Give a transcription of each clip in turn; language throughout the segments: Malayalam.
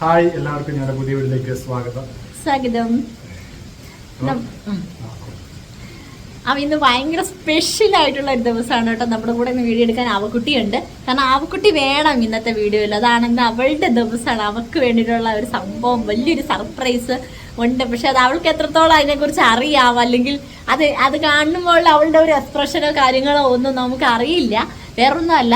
ഹായ് എല്ലാവർക്കും ഞങ്ങളുടെ പുതിയ വീട്ടിലേക്ക് സ്വാഗതം. സ്വാഗതം. അവ ഇന്ന് ഭയങ്കര സ്പെഷ്യൽ ആയിട്ടുള്ള ഒരു ദിവസമാണ് കേട്ടോ. നമ്മുടെ കൂടെ ഇന്ന് വീഡിയോ എടുക്കാൻ അവക്കുട്ടിയുണ്ട് കാരണം അവക്കുട്ടി വേണം ഇന്നത്തെ വീഡിയോയിൽ. അതാണ് ഇന്ന് അവളുടെ ദിവസമാണ്. അവൾക്ക് വേണ്ടിയിട്ടുള്ള ഒരു സംഭവം വലിയൊരു സർപ്രൈസ് ഉണ്ട്. പക്ഷെ അത് അവൾക്ക് എത്രത്തോളം അതിനെക്കുറിച്ച് അറിയാം? അല്ലെങ്കിൽ അത് അത് കാണുമ്പോൾ അവളുടെ ഒരു എക്സ്പ്രഷനോ കാര്യങ്ങളോ ഒന്നും നമുക്ക് അറിയില്ല വേറൊന്നുമല്ല.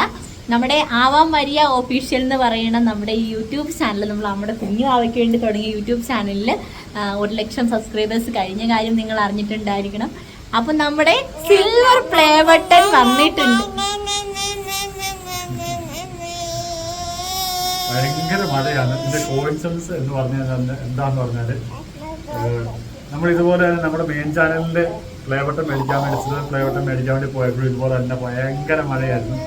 നമ്മുടെ ആവാം വരിയ ഒഫീഷ്യൽ എന്ന് പറയുന്ന നമ്മുടെ ഈ യൂട്യൂബ് ചാനൽ നമ്മൾ നമ്മുടെ കുഞ്ഞു ആവയ്ക്ക് വേണ്ടി തുടങ്ങിയ യൂട്യൂബ് ചാനലിൽ ഒരു ലക്ഷം സബ്സ്ക്രൈബേഴ്സ് കഴിഞ്ഞ കാര്യം നിങ്ങൾ അറിഞ്ഞിട്ടുണ്ടായിരിക്കണം. അപ്പൊ നമ്മുടെ സിൽവർ പ്ലേ ബട്ടൺ വന്നിട്ടുണ്ട്. ഭയങ്കര മഴയാണ്. ഇതിന്റെ കോയിൻസിഡൻസ് എന്ന് പറഞ്ഞാൽ തന്നെ എന്താന്ന് പറഞ്ഞാൽ നമ്മൾ ഇതുപോലെ തന്നെ നമ്മുടെ മെയിൻ ചാനലിൽ പ്ലേ ബട്ടൺ മേടിക്കാൻ വേണ്ടി സിൽവർ പ്ലേ ബട്ടൺ മേടിക്കാൻ വേണ്ടി പോയപ്പോഴും ഇതുപോലെ തന്നെ ഭയങ്കര മഴയായിരുന്നു.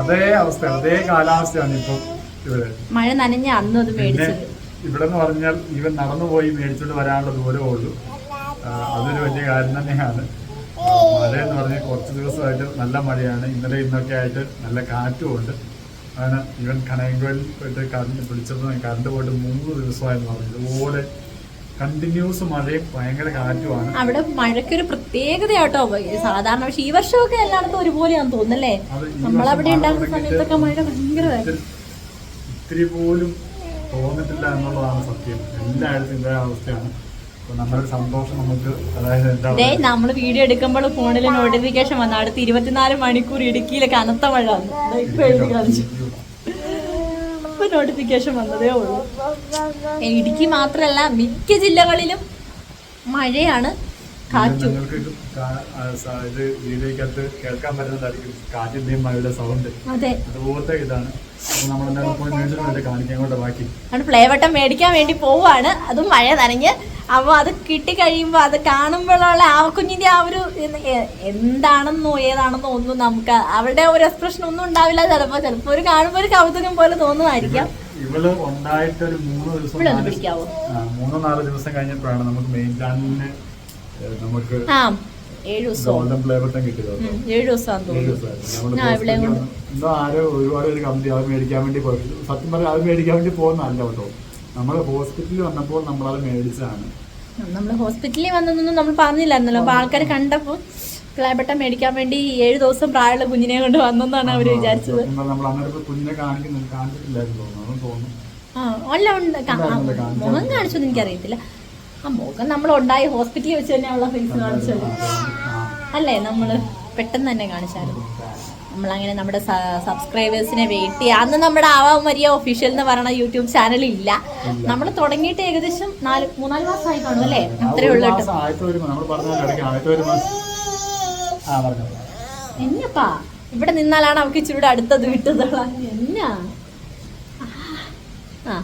അതേ അവസ്ഥ അതേ കാലാവസ്ഥയാണ് ഇപ്പം ഇവിടെ. മഴ നനഞ്ഞ അന്നും അത് പിന്നെ മേടിച്ചത്. ഇവിടെ എന്ന് പറഞ്ഞാൽ ഇവൻ നടന്നു പോയി മേടിച്ചുകൊണ്ട് വരാനുള്ള ദൂരമേ ഉള്ളൂ. അതൊരു വലിയ കാര്യം തന്നെയാണ്. മഴ എന്ന് പറഞ്ഞാൽ കുറച്ച് ദിവസമായിട്ട് നല്ല മഴയാണ്. ഇന്നലെ ഇന്നൊക്കെ ആയിട്ട് നല്ല കാറ്റുമുണ്ട് അങ്ങനെ ഇവൻ കണയങ്കോയിൽ പോയിട്ട് കറണ്ട് വിളിച്ചപ്പോൾ കറണ്ട് പോയിട്ട് മൂന്ന് ദിവസമായെന്ന് പറഞ്ഞു. ഇതുപോലെ കണ്ടിന്യൂസ് മഴയും ഭയങ്കര കാറ്റുമാണ്. അവിടെ മഴയ്ക്കൊരു പ്രത്യേകതയാട്ടോ. സാധാരണ പക്ഷെ ഈ വർഷമൊക്കെ എല്ലായിടത്തും ഒരുപോലെയാന്ന് തോന്നുന്നല്ലേ? നമ്മളവിടെ ഉണ്ടാകുന്ന സമയത്തൊക്കെ മഴ ഭയങ്കരമായിരുന്നു ഇത്തിരി- പോലും തോന്നിട്ടില്ല എന്നുള്ളതാണ് സത്യം. എല്ലായിടത്തും ഇതേ അവസ്ഥയാണ്. അപ്പൊ നമ്മുടെ സന്തോഷം നമുക്ക് അതായത് ദേ നമ്മൾ വീഡിയോ എടുക്കുമ്പോൾ ഫോണിൽ നോട്ടിഫിക്കേഷൻ വന്നു. അടുത്ത് ഇരുപത്തിനാല് മണിക്കൂർ ഇടുക്കിയിലെ കനത്ത മഴ വന്നു. ദേ ഇപ്പൊ എഴുതി കാണിച്ചു. ഇപ്പൊ നോട്ടിഫിക്കേഷൻ വന്നതേ ഉള്ളൂ. ഇടുക്കി മാത്രല്ല മിക്ക ജില്ലകളിലും മഴയാണ്. കാറ്റും. കേൾക്കാൻ പറ്റുന്നതായിരിക്കും. കാറ്റിന്റെയും മഴയുടെ സൗണ്ട് അതെ. അതുപോലത്തെ ഇതാണ്. അപ്പൊ നമ്മളെന്തായാലും പോയി കാണിക്കാൻ കൊണ്ട് ബാക്കി. മേടിക്കാൻ വേണ്ടി പോവാണ്. അതും മഴ നനഞ്ഞ് അപ്പോൾ അത് കിട്ടി കഴിയുമ്പോൾ അത് കാണുമ്പോഴുള്ള ആ കുഞ്ഞിന്റെ ആ ഒരു എന്താണെന്നോ ഏതാണെന്നോ ഒന്നും നമുക്ക് അവരുടെ ഒരു എക്സ്പ്രഷൻ ഒന്നും ഉണ്ടാവില്ല. ചിലപ്പോൾ ചിലപ്പോൾ ഒരു കാണുമ്പോൾ ഒരു കൗതുകം പോലെ തോന്നുമായിരിക്കാം ഇവൾ ഉണ്ടായിട്ട് ഒരു മൂന്ന് ദിവസം മൂന്നോ നാലോ ദിവസം കഴിഞ്ഞപ്പോഴാണ് നമുക്ക് മെയിൻ ചാനലിന് നമുക്ക് ഏഴ് ദിവസം. ആരോ ഒരുപാട് ഒരു കമ്പനി അത് മേടിക്കാൻ വേണ്ടി സത്യം പറഞ്ഞാൽ അത് മേടിക്കാൻ വേണ്ടി പോകുന്നതല്ല കേട്ടോ. നമ്മൾ ഹോസ്പിറ്റലിൽ വന്നപ്പോൾ നമ്മളത് മേടിച്ചതാണ്. നമ്മൾ ഹോസ്പിറ്റലിൽ വന്നതൊന്നും നമ്മൾ പറഞ്ഞില്ലായിരുന്നല്ലോ. അപ്പോൾ ആൾക്കാർ കണ്ടപ്പോൾ ക്ലാബട്ട മേടിക്കാൻ വേണ്ടി ഏഴ് ദിവസം പ്രായമുള്ള കുഞ്ഞിനെ കൊണ്ട് വന്നെന്നാണ് അവർ വിചാരിച്ചത്. നമ്മൾ ആ അല്ല മുഖം കാണിച്ചത് എനിക്കറിയത്തില്ല. ആ മുഖം നമ്മൾ ഉണ്ടായി ഹോസ്പിറ്റലിൽ വെച്ച് തന്നെ ഉള്ള ഫേസ് കാണിച്ചത്. അല്ലേ നമ്മൾ പെട്ടെന്ന് തന്നെ കാണിച്ചായിരുന്നു. നമ്മളങ്ങനെ നമ്മുടെ സബ്സ്ക്രൈബേഴ്സിനെ വെയിറ്റ് ചെയ്യുക അന്ന് നമ്മുടെ ആവാ മരിയ ഒഫീഷ്യൽ എന്ന് പറയുന്ന യൂട്യൂബ് ചാനൽ ഇല്ല. നമ്മൾ തുടങ്ങിയിട്ട് ഏകദേശം നാല് മൂന്നാൽ മാസമായി കാണും അല്ലേ? അത്രേ ഉള്ളൂ എന്നപ്പാ? ഇവിടെ നിന്നാലാണ് അവർക്ക് ഇച്ചിരി അടുത്തത് വിട്ടത്. എന്നാ? ആ.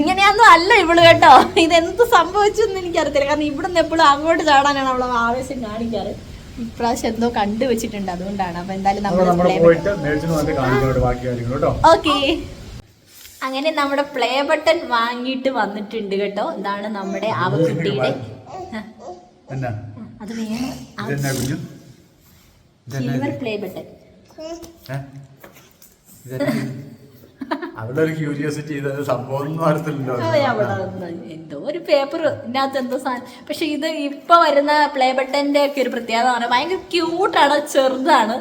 ഇങ്ങനെയൊന്നും അല്ല ഇവൾ കേട്ടോ. ഇതെന്ത് സംഭവിച്ചു എന്ന് എനിക്കറിയത്തില്ല. കാരണം ഇവിടുന്ന് എപ്പോഴും അങ്ങോട്ട് ചാടാനാണ് അവളെ ആവേശം കാണിക്കാറ്. ഇപ്രാവശ്യം എന്തോ കണ്ടു വെച്ചിട്ടുണ്ട്. അതുകൊണ്ടാണ്. അപ്പൊ എന്തായാലും നമ്മൾ ഓക്കെ അങ്ങനെ നമ്മുടെ പ്ലേ ബട്ടൺ വാങ്ങിയിട്ട് വന്നിട്ടുണ്ട് കേട്ടോ. ഇതാണ് നമ്മുടെ അവക്കുട്ടിയുടെ ആ, കുട്ടിയുടെ അത് വേണം. Silver play button? അവിടെ ഒരു ക്യൂരിയോസിറ്റി ഇത് സംഭവം എന്തോ ഒരു പേപ്പർ ഇതിനകത്ത് എന്തോ സാധനം. പക്ഷെ ഇത് ഇപ്പൊ വരുന്ന പ്ലേ ബട്ടന്റെ ഒക്കെ ഒരു പ്രത്യേകത ഭയങ്കര ക്യൂട്ടാണ് ചെറുതാണ്.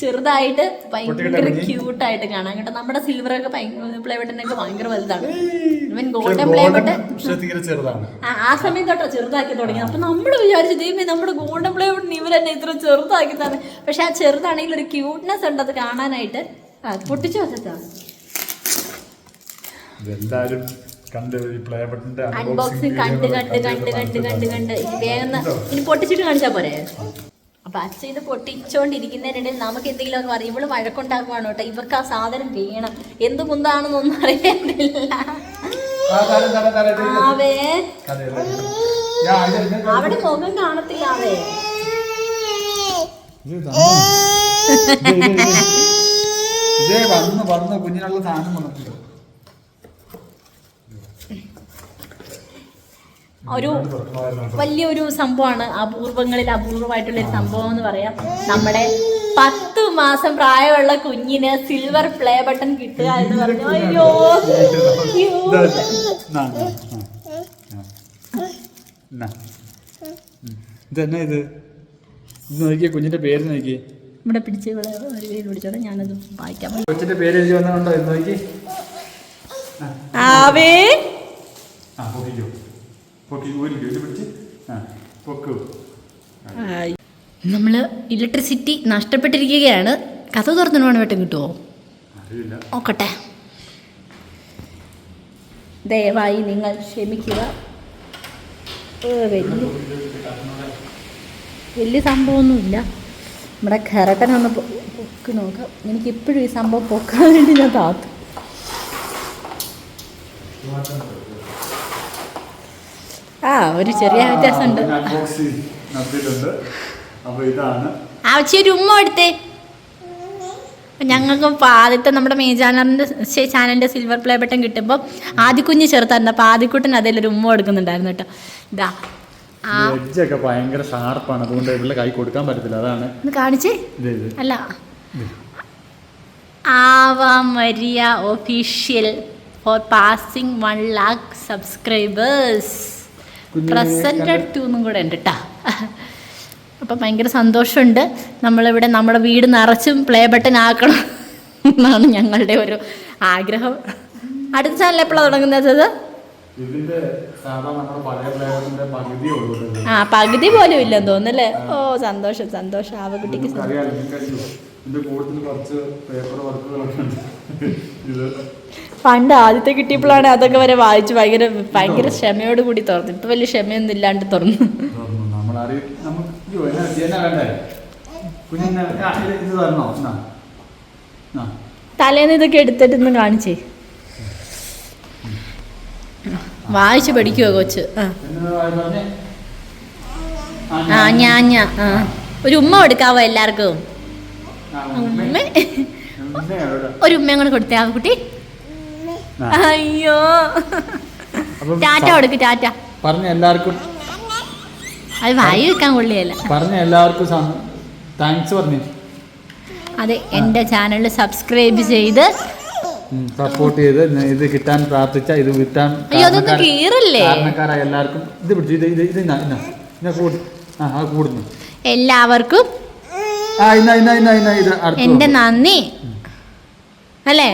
ചെറുതായിട്ട് ഭയങ്കര ക്യൂട്ടായിട്ട് കാണാൻ കേട്ടോ നമ്മുടെ സിൽവർ ഒക്കെ പ്ലേ ബട്ടനൊക്കെ ഭയങ്കര വലുതാണ്. ഇവൻ ഗോൾഡൻ പ്ലേ ബട്ടൺ ആ സമയം തൊട്ടോ ചെറുതാക്കി തുടങ്ങി അപ്പൊ നമ്മൾ വിചാരിച്ചു ദൈവമേ നമ്മുടെ ഗോൾഡൻ പ്ലേ ബട്ടൺ ഇവർ തന്നെ ഇത്ര ചെറുതാക്കി തന്നെ. പക്ഷെ ആ ചെറുതാണെങ്കിൽ ഒരു ക്യൂട്ട്നെസ് ഉണ്ട് അത് കാണാനായിട്ട്. പൊട്ടിച്ചു വെച്ചാ ഇതെന്തായാലും കണ്ട് ഈ പ്ലേ ബട്ടന്റെ അൺബോക്സിംഗ് കണ്ട് കണ്ട് കണ്ട് കണ്ട് കണ്ട് കണ്ട്. വേഗം ഇനി പൊട്ടിച്ചിട്ട് കാണിച്ചാ പോരെ? അപ്പൊ അച്ഛൻ ഇത് പൊട്ടിച്ചോണ്ടിരിക്കുന്നതിനിടയിൽ നമുക്ക് എന്തെങ്കിലും ഒക്കെ പറയും. ഇവൾ വഴക്കുണ്ടാക്കുവാണ് കേട്ടോ. ഇവർക്ക് ആ സാധനം വേണം. എന്ത് കുന്താണെന്നൊന്നും അറിയുന്നില്ല ആവേ. അവിടെ മുഖം കാണത്തില്ല ആവേ. വന്ന് വന്ന് കുഞ്ഞിനുള്ള സാധനം വന്നിട്ടുണ്ട് ഒരു വലിയൊരു സംഭവമാണ് അപൂർവങ്ങളിൽ അപൂർവമായിട്ടുള്ള ഒരു സംഭവം എന്ന് പറയാം. നമ്മുടെ പത്ത് മാസം പ്രായമുള്ള കുഞ്ഞിന് സിൽവർ പ്ലേ ബട്ടൺ കിട്ടുക എന്ന് പറഞ്ഞു. അയ്യോ. ഇതെന്നാ ഇത്? നോക്കിയ കുഞ്ഞിന്റെ പേര് നോക്കി ഇവിടെ പിടിച്ച് ഇവിടെ ഒരു കയ്യിൽ പിടിച്ചോടെ ഞാനത് വായിക്കാം കൊച്ചിന്റെ പേര് എഴുതി വന്നുണ്ടോ നോക്കി ആവേ. ആ പൊക്കിക്കോ. പൊക്കി ഊരിക്കോ ഇത് പിടിച്ച്. ആ പൊക്കു. നമ്മൾ ഇലക്ട്രിസിറ്റി നഷ്ടപ്പെട്ടിരിക്കുകയാണ്. കഥ തുറന്നു വേണം വെട്ടം കിട്ടുമോ അറിയില്ല. നോക്കട്ടെ. ദയവായി നിങ്ങൾ ക്ഷമിക്കുക. വലിയ വലിയ സംഭവമൊന്നുമില്ല. നമ്മുടെ കരട്ടനൊന്ന് പൊക്ക് പൊക്കി നോക്കാം. എനിക്ക് ഇപ്പോഴും ഈ സംഭവം പൊക്കാൻ വേണ്ടി ഞാൻ താത്തു ആ ഒരു ചെറിയ വ്യത്യാസമുണ്ട്. അൺബോക്സ് നടത്തിയിട്ടുണ്ട്. അപ്പോൾ ഇതാണ്. ആവശ്യ ഒരു ഉമ്മ എടുത്തേ. ഞങ്ങൾക്ക് ആദ്യത്തെ നമ്മുടെ മെയിൻ ചാനലിന്റെ ചാനലിന്റെ സിൽവർ പ്ലേ ബട്ടൺ കിട്ടുമ്പോൾ ആദ്യക്കുഞ്ഞ് ചെറുത്തായിരുന്നു അപ്പോൾ ആദ്യക്കുട്ടൻ അതിലൊരു ഉമ്മ എടുക്കുന്നുണ്ടായിരുന്നു കേട്ടോ. ഇതാ. ഭയങ്കര ഷാർപ്പാണ് അതുകൊണ്ട് ഇവിടെ കൈ കൊടുക്കാൻ പറ്റത്തില്ല. അതാണ്. ഒന്ന് കാണിച്ചേ. അല്ല. Ava Maria official for passing one lakh subscribers presented to എന്നും കൂടെ ഉണ്ട് കേട്ടോ അപ്പം ഭയങ്കര സന്തോഷമുണ്ട്. നമ്മളിവിടെ നമ്മുടെ വീട് നിറച്ചും പ്ലേ ബട്ടൺ ആക്കണം എന്നാണ് ഞങ്ങളുടെ ഒരു ആഗ്രഹം. അടുത്ത ചാനൽ എപ്പോഴാണ് തുടങ്ങുന്നത് ഇതിന്റെ സാധാ നമ്മുടെ പഴയ പ്ലേയറിന്റെ പകുതിയേ ഉള്ളൂ ആ പകുതി പോലും ഇല്ലെന്ന് തോന്നുന്നല്ലേ ഓ സന്തോഷം സന്തോഷം. ആവ കുട്ടിക്ക് അറിയാലോ നിങ്ങൾക്കറിയോ? ഇതിന്റെ കൂടുതൽ കുറച്ച് പേപ്പർ വർക്കുകളൊക്കെ ഉണ്ട് ഇത് പണ്ട് ആദ്യത്തെ കിട്ടിയപ്പോഴാണ് അതൊക്കെ വരെ വായിച്ച് ഭയങ്കര ഭയങ്കര ക്ഷമയോട് കൂടി തുറന്നു. ഇപ്പൊ വലിയ ക്ഷമയൊന്നും ഇല്ലാണ്ട് തുറന്നു. തലേന്ന് ഇതൊക്കെ എടുത്തിട്ട് ഇന്ന് കാണിച്ചേ. വായിച്ച് പഠിക്കുവോ കൊച്ച്? ആ. ഞാ പറഞ്ഞേ ആ ഞാൻ ഞാൻ ഒരു ഉമ്മ കൊടുക്കാവോ എല്ലാവർക്കും? ഒരു ഉമ്മയും കൂടെ കൊടുത്തേ ആ കുട്ടി. അയ്യോ. ടാറ്റ കൊടുക്ക് ടാറ്റ. പറഞ്ഞ എല്ലാവർക്കും അത് വായി വെക്കാൻ കൊള്ളിയല്ല. പറഞ്ഞ എല്ലാവർക്കും താങ്ക്സ് പറഞ്ഞു. അതെ എന്റെ ചാനൽ സബ്സ്ക്രൈബ് ചെയ്ത്. സപ്പോർട്ട് ചെയ്ത് ഇത് കിട്ടാൻ പ്രാർത്ഥിച്ച ഇത് കിട്ടാൻ? കാരണക്കാരായ എല്ലാവർക്കും ഇത് പിടിച്ചു ഇത് ഇത് ഇത് ഇന്ന ഇന്ന. ഇന്ന ആ അത് കൂടുന്നു. എല്ലാവർക്കും നോക്ക്. നന്ദി. അല്ലേ.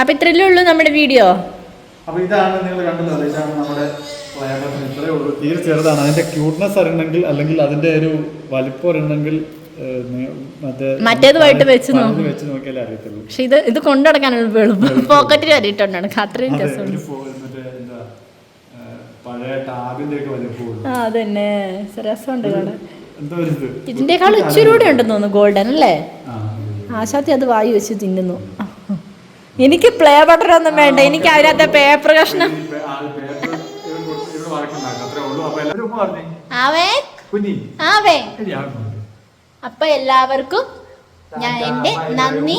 അപ്പൊ ഇത്രയല്ലേ ഉള്ളൂ നമ്മുടെ വീഡിയോ? അപ്പൊ ഇതാണ് നിങ്ങൾ കണ്ടത്. ഇതാണ് നമ്മുടെ ഫ്ലൈബറിന് ഇത്രയേ ഉള്ളൂ. തീരെ ചെറുതാണ്. അതിന്റെ ക്യൂട്ട്നെസ് അറിയണമെങ്കിൽ അല്ലെങ്കിൽ അതിന്റെ ഒരു വലിപ്പം അറിയണമെങ്കിൽ മറ്റേതുമായിട്ട് വെച്ച്. വെച്ച് നോക്കിയാലേ അറിയത്തുള്ളൂ. പക്ഷെ ഇത് ഇത് കൊണ്ടുനടക്കാനുള്ള എളുപ്പം പോക്കറ്റിൽ വരിയിട്ടുണ്ടാണ് അത്രയും രസമുണ്ട്. പഴയ ടാബിന്റെ ഒക്കെ അതന്നെ. രസമുണ്ട് കാണാൻ. ഉണ്ടെന്ന് തോന്നുന്നു ഗോൾഡൻ അല്ലേ? ആശാത്തി അത് വായി വെച്ച് തിന്നുന്നു. എനിക്ക് പ്ലേ ബട്ടർ ഒന്നും വേണ്ട. എനിക്ക് അതിനകത്തെ പേപ്പർ കഷ്ണം. അപ്പൊ എല്ലാവർക്കും ഞാൻ എന്റെ നന്ദി.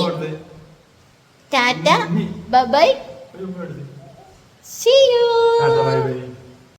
ടാറ്റ ബൈ ഒരു ഉമ്മ കൊടുത്തേ. See you tata, bye, bye.